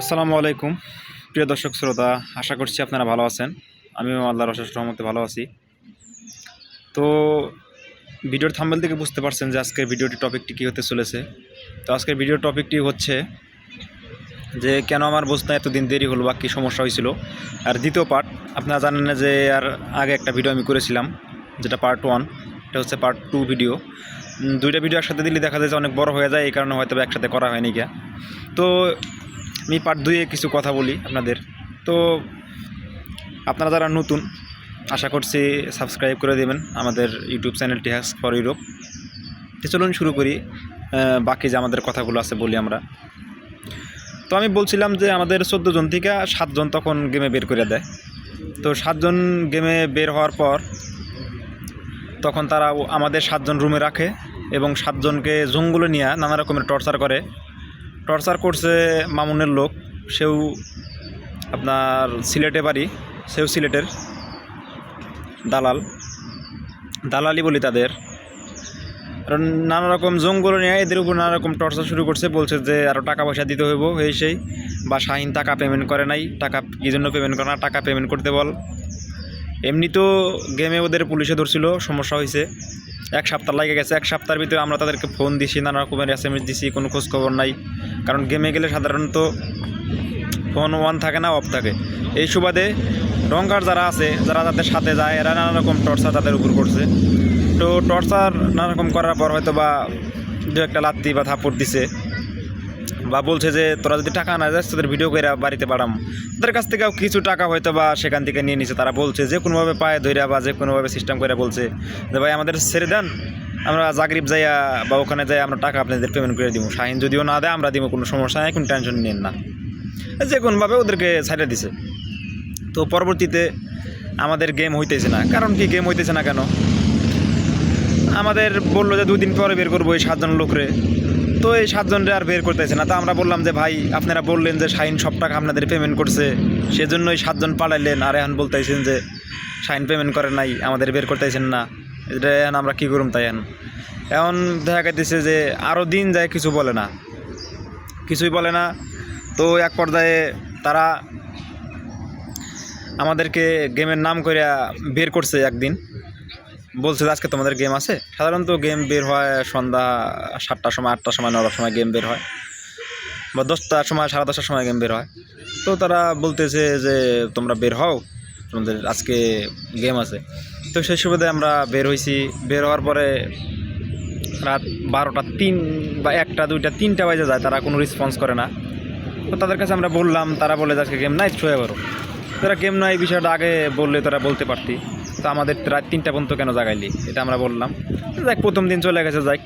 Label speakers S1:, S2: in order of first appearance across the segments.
S1: আসসালামু আলাইকুম। প্রিয় দর্শক শ্রোতা, আশা করছি আপনারা ভালো আছেন। আমিও আল্লাহর অশেষ রহমতে ভালো আছি। তো ভিডিওর থাম্বেল থেকে বুঝতে পারছেন যে আজকের ভিডিওটি টপিকটি কী হতে চলেছে। তো আজকের ভিডিওর টপিকটি হচ্ছে যে, কেন আমার বুঝতে এতদিন দেরি হলো বা কী সমস্যা হয়েছিল। আর দ্বিতীয় পার্ট, আপনারা জানেন না যে, আর আগে একটা ভিডিও আমি করেছিলাম, যেটা পার্ট ওয়ান, এটা হচ্ছে পার্ট টু ভিডিও। দুইটা ভিডিও একসাথে দিলে দেখা যায় যে অনেক বড় হয়ে যায়, এই কারণে হয়তো একসাথে করা হয়নি গিয়া। তো আমি পার্ট দুইয়ে কিছু কথা বলি আপনাদের। তো আপনারা যারা নতুন, আশা করছি সাবস্ক্রাইব করে দেবেন আমাদের ইউটিউব চ্যানেলটি হ্যাস ফর ইউরোপ তো চলুন শুরু করি বাকি যে আমাদের কথাগুলো আছে বলি আমরা। তো আমি বলছিলাম যে আমাদের চোদ্দ জন থেকে সাতজন তখন গেমে বের করে দেয়। তো সাতজন গেমে বের হওয়ার পর তখন তারা আমাদের সাতজন রুমে রাখে এবং সাতজনকে জঙ্গলে নিয়ে নানা রকমের টর্চার করে। টর্চার করছে মামুনের লোক, সেও আপনার সিলেটে বাড়ি, সেও সিলেটের দালাল দালালি বলি তাদের। কারণ নানা রকম জঙ্গল নিয়ে এদের উপর নানা রকম টর্চার শুরু করছে, বলছে যে আরও টাকা পয়সা দিতে হইব, এই সেই, বা শাহিন টাকা পেমেন্ট করে নাই, টাকা কী জন্য পেমেন্ট করে না, টাকা পেমেন্ট করতে বল। এমনি তো গেমে ওদের পুলিশে ধরছিল, সমস্যা হয়েছে এক সপ্তাহ লাগে গেছে, এক সপ্তাহের ভিতরে আমরা তাদেরকে ফোন দিছি, নানা রকমের এস এম এস দিছি, কোনো খোঁজখবর নাই। কারণ গেমে গেলে সাধারণত ফোন ওয়ান থাকে না অফ থাকে। এই সুবাদে রংকার যারা আছে, যারা তাদের সাথে যায়, এরা নানা রকম টর্চার তাদের উপর করছে। তো টর্চার নানা রকম করার পর হয়তো বা দু একটা লাত্তি বা থাপড় দিছে। বা বলছে যে, তোরা যদি টাকা না যাস তোদের ভিডিও করে বাড়িতে পাঠাম। তাদের কাছ থেকেও কিছু টাকা হয়তো বা সেখান থেকে নিয়ে নিছে। তারা বলছে, যে কোনোভাবে পায়ে ধইরা বা যে কোনোভাবে সিস্টেম করে বলছে যে, ভাই, আমাদের ছেড়ে দেন, আমরা জাগরিব যাইয়া বা ওখানে যাই আমরা টাকা আপনাদের পেমেন্ট করে দিব শাহিন যদিও না দেয়, আমরা দিব কোনো সমস্যা নেই কোনো টেনশন নেন না। যে কোনোভাবে ওদেরকে ছাড়িয়ে দিছে। তো পরবর্তীতে আমাদের গেম হইতেছে না। কারণ কি গেম হইতেছে না কেন? আমাদের বলল যে দুদিন পরে বের করব এই সাতজন লোকরে। তো এই সাতজনরে আর বের করতেছে না। তো আমরা বললাম যে, ভাই, আপনারা বললেন যে শাহিন সব টাকা আপনাদের পেমেন্ট করছে। সেজন্য এই সাতজন পাঠাইলেন আর এখন বলতেছেন যে শাহিন পেমেন্ট করে নাই, আমাদের বের করতেছেন না। এটা এখন আমরা কী করুম তাই এখন? এখন দেখা যাইতেছে যে আরও দিন যায় কিছু বলে না। কিছুই বলে না। তো এক পর্যায়ে তারা আমাদেরকে গেমের নাম করে বের করছে একদিন। বলছে যে আজকে তোমাদের গেম আছে। সাধারণত গেম বের হয় সন্ধ্যা সাতটার সময়, আটটার সময়, নটার সময় গেম বের হয়। বা দশটার সময়, সাড়ে দশটার সময় গেম বের হয়। তো তারা বলতেছে যে, তোমরা বের হও। তোমাদের আজকে গেম আছে। তো সেই সুবিধায় আমরা বের হয়েছি বের হওয়ার পরে রাত বারোটা তিন বা একটা, দুইটা, তিনটা বাজে যায়। তারা কোনো রেসপন্স করে না। তো তাদের কাছে আমরা বললাম, তারা বলে যে, আজকে গেম নাই ছয় বারো তারা গেম নয় এই বিষয়টা আগে বললে তারা বলতে পারতি। তো আমাদের রাত তিনটা পর্যন্ত কেন জাগাইলি? এটা আমরা বললাম। যাক, প্রথম দিন চলে গেছে, যাক।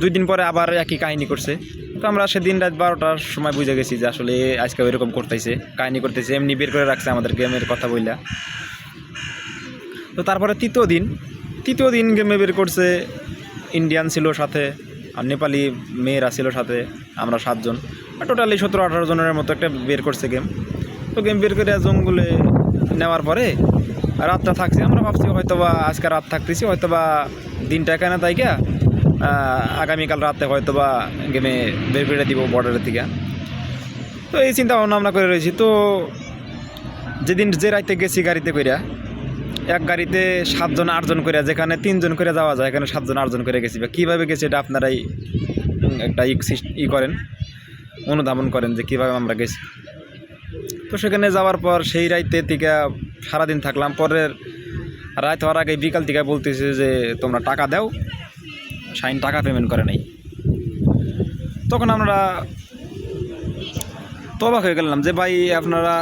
S1: দুই দিন পরে আবার একই কাহিনী করছে। তো আমরা সেদিন রাত বারোটার সময় বুঝে গেছি যে আসলে আজকে এরকম করতেছে, কাহিনী করতেছে, এমনি বের করে রাখছে আমাদের গেমের কথা বললা তো তারপরে তৃতীয় দিন তৃতীয় দিন গেমে বের করছে ইন্ডিয়ান ছিল সাথে, আর নেপালি মেয়েরা ছিল সাথে, আমরা সাতজন। টোটালি সতেরো আঠারো জনের মতো একটা বের করছে গেম। তো গেম বের করে জঙ্গলে নেওয়ার পরে রাতটা থাকছি। আমরা ভাবছি হয়তো বা আজকে রাত থাকতেছি হয়তো বা দিনটা কেন তাই কে আগামীকাল রাতে হয়তো বা গেমে বের করে দিব বর্ডারের থেকে তো এই চিন্তা ভাবনা আমরা করে রয়েছি। তো যেদিন যে রাইতে গেছি গাড়িতে কইরা, এক গাড়িতে সাতজন, আটজন করে যেখানে তিনজন করে যাওয়া যায়, এখানে সাতজন, আটজন করে গেছি। বা কীভাবে গেছি এটা আপনারাই একটা ই করেন, অনুধাবন করেন যে কীভাবে আমরা গেছি। তো সেখানে যাওয়ার পর সেই রাইতে থেকে সারাদিন থাকলাম। পরের রাত হওয়ার আগে বিকাল থেকে বলতেছে যে, তোমরা টাকা দাও শাইন টাকা পেমেন্ট করে নাই। তখন আমরা তবাক হয়ে গেলাম যে, ভাই, আপনারা,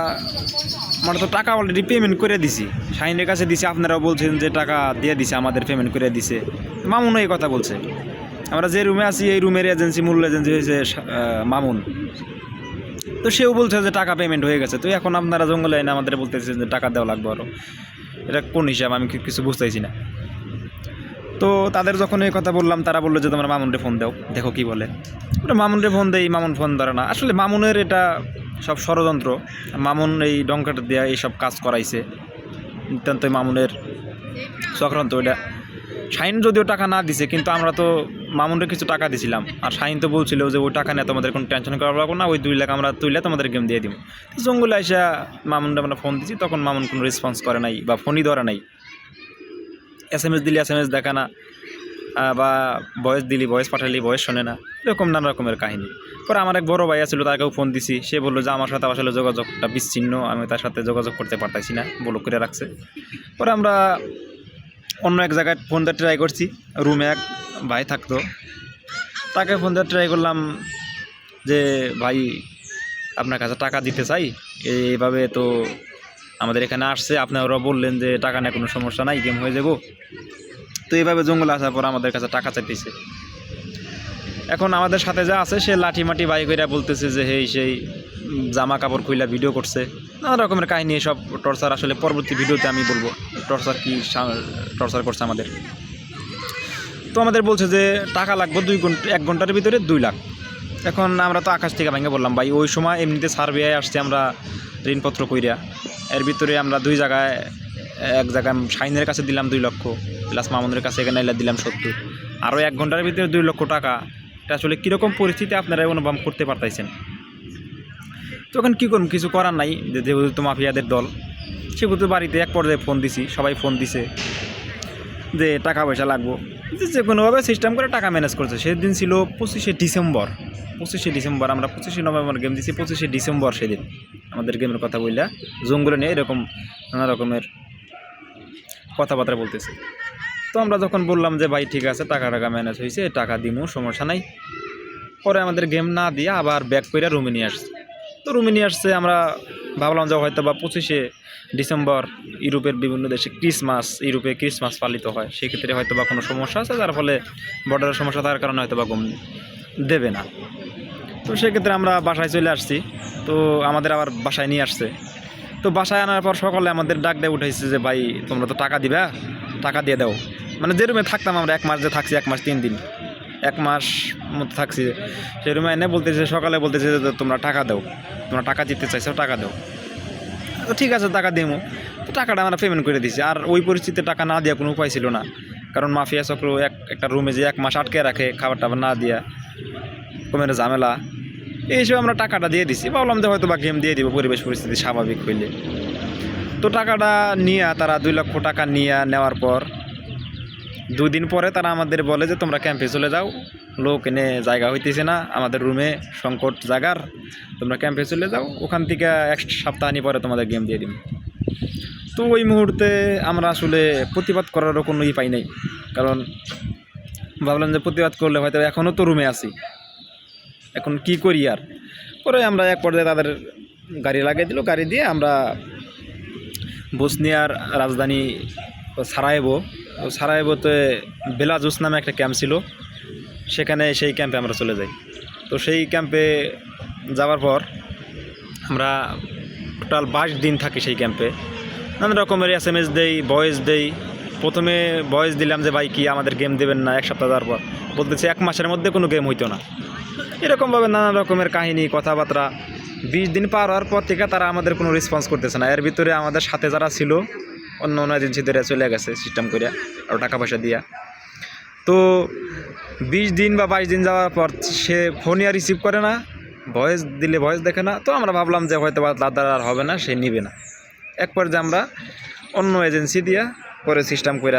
S1: আমরা তো টাকা অলরেডি পেমেন্ট করে দিছি। শাহিনের কাছে দিছি, আপনারাও বলছেন যে, টাকা দিয়ে দিছে, আমাদের পেমেন্ট করে দিছে। মামুনও এই কথা বলছে। আমরা যে রুমে আছি, এই রুমের এজেন্সি মূল্য এজেন্সি হয়েছে মামুন। তো সেও বলছে যে টাকা পেমেন্ট হয়ে গেছে। তো এখন আপনারা জঙ্গলে এনে আমাদের বলতেছেন যে টাকা দেওয়া লাগবে আরও এটা কোন হিসাব? আমি কিছু বুঝতেছি না। তো তাদের যখন এই কথা বললাম, তারা বলল যে তোমরা মামুনরে ফোন দাও। দেখো কি বলে। ওটা মামুনরে ফোন দেই, মামুন ফোন ধরে না। আসলে মামুনের এটা সব ষড়যন্ত্র। মামুন এই ডঙ্কাটা দেওয়া এইসব কাজ করাইছে। নিতান্তই মামুনের চক্রান্ত এটা শাহিন যদিও টাকা না দিছে, কিন্তু আমরা তো মামুনরে কিছু টাকা দিছিলাম। আর শাহিন তো বলছিল যে ওই টাকা নিয়ে তোমাদের কোনো টেনশন করা লাগবো না, ওই দুই লাখ আমরা তুইলে তোমাদের গেম দিয়ে দিব। তো জঙ্গলে এসে মামুনটা আমরা ফোন দিছি, তখন মামুন কোনো রেসপন্স করে নাই বা ফোনই ধরে নাই। এস এম এস দিলি এস এম এস দেখা না বা ভয়েস দিলি ভয়েস পাঠালি ভয়েস শোনে না, এরকম নানা রকমের কাহিনী। পরে আমার এক বড় ভাই আছিল তাকেও ফোন দিছি, সে বলল যে আমার সাথে আসলে যোগাযোগটা বিচ্ছিন্ন, আমি তার সাথে যোগাযোগ করতে পারতাছি না বলো করে রাখছে। পরে আমরা অন্য এক জায়গায় ফোন দিয়ে ট্রাই করছি। রুমে এক ভাই থাকতো। তাকে ফোন দিয়ে ট্রাই করলাম যে, ভাই, আপনার কাছে টাকা দিতে চাই। এইভাবে তো আমাদের এখানে আসছে। আপনারা বললেন যে, টাকা নিয়ে কোনো সমস্যা নাই গেম হয়ে যাব। তো এইভাবে জঙ্গলে আসার পর আমাদের কাছে টাকা চাইতেছে। এখন আমাদের সাথে যা আছে, সে লাঠি মাটি বাই কইরা বলতেছে যে, হেই, সেই জামা কাপড় খুইলা ভিডিও করছে। নানা রকমের কাহিনী সব টর্চার আসলে পরবর্তী ভিডিওতে আমি বলব। টর্চার কি টর্চার করছে আমাদের। তো আমাদের বলছে যে, টাকা লাগবে দুই ঘণ্টা এক ঘণ্টার ভিতরে দুই লাখ। এখন আমরা তো আকাশ থেকে ভেঙে বললাম ভাই। ওই সময় এমনিতে সার্ভে আসছে আমরা ঋণপত্র কইরা। এর ভিতরে আমরা দুই জায়গায়, এক জায়গায় শাইনের কাছে দিলাম দুই লক্ষ, প্লাস মামুনের কাছে এখানে এলে দিলাম সত্তর। আরও এক ঘণ্টার ভিতরে দুই লক্ষ টাকা। এটা আসলে কীরকম পরিস্থিতি আপনারা অনুভব করতে পারতাইছেন? তখন কী করুন কিছু করার নাই। যেহেতু মাফিয়াদের দল, সেহেতু বাড়িতে এক পর্যায়ে ফোন দিছি, সবাই ফোন দিছে যে টাকা পয়সা লাগবো। যে যে কোনোভাবে সিস্টেম করে টাকা ম্যানেজ করছে। সেদিন ছিল পঁচিশে ডিসেম্বর। পঁচিশে ডিসেম্বর, আমরা পঁচিশে নভেম্বর গেম দিছি, পঁচিশে ডিসেম্বর সেদিন। আমাদের গেমের কথা বললা, জঙ্গলে নিয়ে এরকম নানা রকমের কথাবার্তা বলতেছে। তো আমরা যখন বললাম যে, ভাই, ঠিক আছে, টাকা টাকা ম্যানেজ হয়েছে টাকা দিমু, সমস্যা নাই। পরে আমাদের গেম না দিয়ে আবার ব্যাক করে রুমে নিয়ে আসছে। তো রুমে নিয়ে আসছে, আমরা ভাবলাম যে হয়তো বা পঁচিশে ডিসেম্বর ইউরোপের বিভিন্ন দেশে ক্রিসমাস, ইউরোপে ক্রিসমাস পালিত হয়। সেক্ষেত্রে হয়তো বা কোনো সমস্যা আছে, যার ফলে বর্ডারের সমস্যা থাকার কারণে হয়তো বা গম দেবে না। তো সেক্ষেত্রে আমরা বাসায় চলে আসছি, তো আমাদের আবার বাসায় নিয়ে আসছে। তো বাসায় আনার পর সকালে আমাদের ডাক দিয়ে উঠেছে যে, ভাই, তোমরা তো টাকা দিবা? টাকা দিয়ে দাও। মানে যে রুমে থাকতাম আমরা, এক মাস যে থাকছি, এক মাস তিন দিন। এক মাস মতো থাকছি। সেই রুমে এনে বলতেছে, সকালে বলতেছে তোমরা টাকা দাও। তোমরা টাকা দিতে চাইছো, টাকা দাও। তো ঠিক আছে, টাকা দিমু। তো টাকাটা আমরা পেমেন্ট করে দিছি। আর ওই পরিস্থিতিতে টাকা না দেওয়া কোনো উপায় ছিল না। কারণ মাফিয়া চক্র এক, একটা রুমে যে এক মাস আটকে রাখে খাবার টাবার না দিয়া কমের ঝামেলা এই হিসেবে আমরা টাকাটা দিয়ে দিছি। ভাবলাম যে হয়তো বা গেম দিয়ে দিব, পরিবেশ পরিস্থিতি স্বাভাবিক হইলে। তো টাকাটা নিয়ে, তারা দুই লক্ষ টাকা নিয়ে নেওয়ার পর দুই দিন পরে তারা আমাদের বলে যে, তোমরা ক্যাম্পে চলে যাও। লোক এনে জায়গা হইতেছে না। আমাদের রুমে সংকট জায়গার তোমরা ক্যাম্পে চলে যাও। ওখান থেকে এক সপ্তাহ আনি পরে তোমাদের গেম দিয়ে দিব তো ওই মুহূর্তে আমরা আসলে প্রতিবাদ করারও কোনো ই পাই নাই। কারণ ভাবলাম যে, প্রতিবাদ করলে হয়তো এখনও তো রুমে আছি। এখন কি করি আর? পরে আমরা এক পর্যায়ে তাদের গাড়ি লাগিয়ে দিল। গাড়ি দিয়ে আমরা বসনিয়ার রাজধানী সারায়েবো সারায়েবোতে বেলাজুস নামে একটা ক্যাম্প ছিল। সেখানে সেই ক্যাম্পে আমরা চলে যাই। তো সেই ক্যাম্পে যাওয়ার পর আমরা টোটাল বাইশ দিন থাকি সেই ক্যাম্পে। নানা রকমের এস এম এস দেই ভয়েস দেই। প্রথমে ভয়েস দিলাম যে, ভাই, কি আমাদের গেম দেবেন না? এক সপ্তাহ যাওয়ার পর। বলতেছে, এক মাসের মধ্যে কোনো গেম হইতো না। এরকমভাবে নানা রকমের কাহিনী, কথাবার্তা। বিশ দিন পার হওয়ার পর থেকে তারা আমাদের কোনো রেসপন্স করতেছে না। এর ভিতরে আমাদের সাথে যারা ছিল অন্য অন্য এজেন্সিদের চলে গেছে সিস্টেম করে আর টাকা পয়সা দিয়া। তো বিশ দিন বা বাইশ দিন যাওয়ার পর সে ফোনই আর রিসিভ করে না ভয়েস দিলে ভয়েস দেখে না। তো আমরা ভাবলাম যে হয়তো বা দ্বারা আর হবে না, সে নিবে না। এক পর্যায়ে আমরা অন্য এজেন্সি দিয়া পরে সিস্টেম করে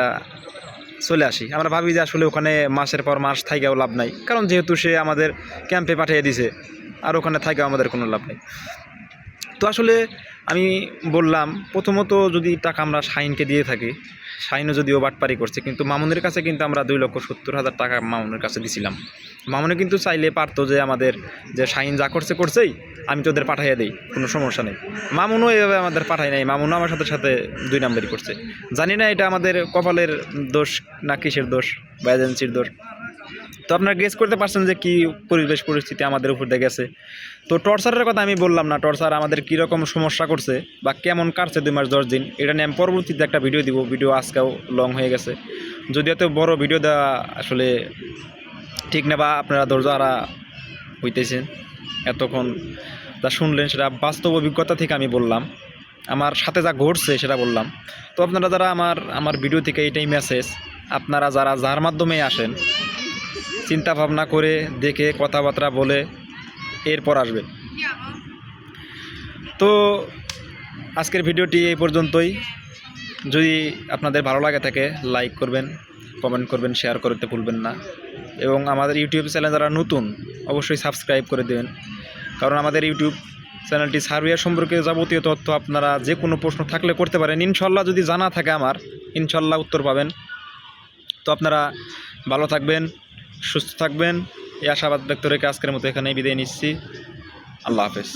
S1: চলে আসি। আমরা ভাবি যে আসলে ওখানে মাসের পর মাস থাইকাও লাভ নাই। কারণ যেহেতু সে আমাদের ক্যাম্পে পাঠিয়ে দিছে, আর ওখানে থাইকাও আমাদের কোনো লাভ নেই। তো আসলে আমি বললাম, প্রথমত যদি টাকা আমরা শাইনকে দিয়ে থাকি শাইনও যদিও বাটপারি করছে, কিন্তু মামুনের কাছে কিন্তু আমরা দুই লক্ষ সত্তর হাজার টাকা মামুনের কাছে দিছিলাম। মামুনে কিন্তু চাইলে পারতো যে আমাদের যে শাইন যা করছে, করছেই, আমি তোদের পাঠাইয়া দিই, কোনো সমস্যা নেই। মামুনও এভাবে আমাদের পাঠায় নাই, মামুনও আমার সাথে সাথে দুই নাম্বারই করছে। জানি না এটা আমাদের কপালের দোষ না কিসের দোষ, বা এজেন্সির দোষ। তো আপনারা গেস করতে পারছেন যে কি পরিবেশ পরিস্থিতি আমাদের উপর দিয়ে গেছে। তো টর্চারের কথা আমি বললাম না, টর্চার আমাদের কীরকম সমস্যা করছে বা কেমন কাটছে দুই মাস দশ দিন, এটা নিয়ে আমি পরবর্তীতে একটা ভিডিও দিব ভিডিও আজকেও লং হয়ে গেছে। যদি এত বড় ভিডিও দেওয়া আসলে ঠিক না বা আপনারা ধৈর্য হারা হইতেছেন, এতক্ষণ যা শুনলেন সেটা বাস্তব অভিজ্ঞতা থেকে আমি বললাম। আমার সাথে যা ঘটছে সেটা বললাম। তো আপনারা যারা আমার আমার ভিডিও থেকে এইটাই মেসেজ আপনারা যারা যার মাধ্যমে আসেন চিন্তা ভাবনা করে দেখে কথাবার্তা বলে এরপর আসবেন তো আজকের ভিডিওটি এই পর্যন্তই। যদি আপনাদের ভালো লাগে থাকে লাইক করবেন কমেন্ট করবেন শেয়ার করতে ভুলবেন না। এবং আমাদের ইউটিউব চ্যানেল যারা নতুন, অবশ্যই সাবস্ক্রাইব করে দেবেন। কারণ আমাদের ইউটিউব চ্যানেলটি সার্ভিয়ার সম্পর্কে যাবতীয় তথ্য আপনারা যে কোনো প্রশ্ন থাকলে করতে পারেন। ইনশাল্লাহ যদি জানা থাকে আমার ইনশাল্লাহ উত্তর পাবেন। তো আপনারা ভালো থাকবেন। সুস্থ থাকবেন। এই আশাবাদ ব্যক্ত রেখে আজকের মতো এখানেই বিদায় নিচ্ছি। আল্লাহ হাফেজ।